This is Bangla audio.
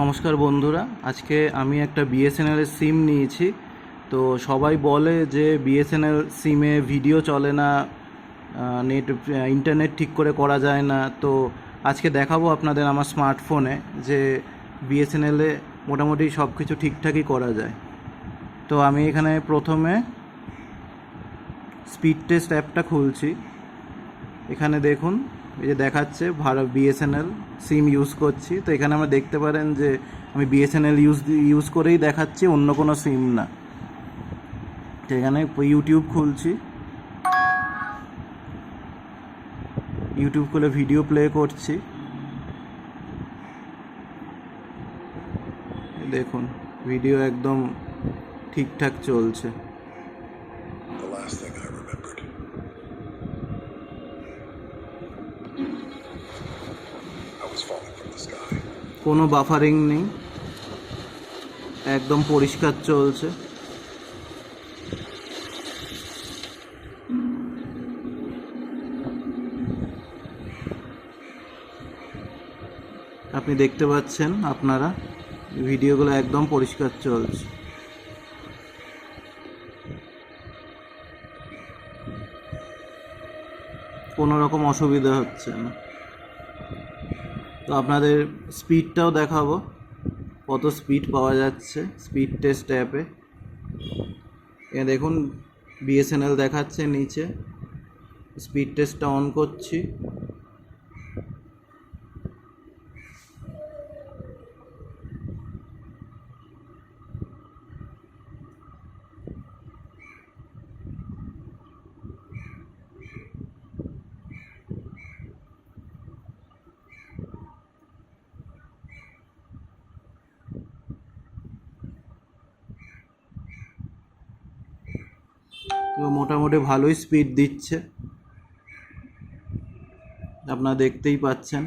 নমস্কার বন্ধুরা। আজকে আমি একটা বিএসএনএলের সিম নিয়েছি। তো সবাই বলে যে বিএসএনএল সিমে ভিডিও চলে না নেট ইন্টারনেট ঠিক করে করা যায় না। তো আজকে দেখাবো আপনাদের আমার স্মার্টফোনে যে বিএসএনএলে মোটামুটি সব কিছু ঠিকঠাকই করা যায়। তো আমি এখানে প্রথমে স্পিড টেস্ট অ্যাপটা খুলছি। এখানে দেখুন এই যে দেখাচ্ছে, ভারত বিএসএনএল সিম ইউজ করছি। তো এখানে আমরা দেখতে পারেন যে, আমি বিএসএনএল ইউজ ইউজ করেই দেখাচ্ছি, অন্য কোনো সিম না। তো এখানে ইউটিউব খুলছি। ইউটিউব খুলে ভিডিও প্লে করছি। দেখুন ভিডিও একদম ঠিকঠাক চলছে। কোনো বাফারিং নেই। একদম পরিষ্কার চলছে। আপনি দেখতে পাচ্ছেন আপনারা ভিডিওগুলো একদম পরিষ্কার চলছে। কোনো রকম অসুবিধা হচ্ছে না। তো আপনাদের স্পিডটাও দেখাবো। কত স্পিড পাওয়া যাচ্ছে স্পিড টেস্ট অ্যাপে এ দেখুন, বিএসএনএল দেখাচ্ছে নিচে। স্পিড টেস্টটা অন করছি। মোটামুটি ভালোই স্পিড দিচ্ছে। আপনারা দেখতেই পাচ্ছেন।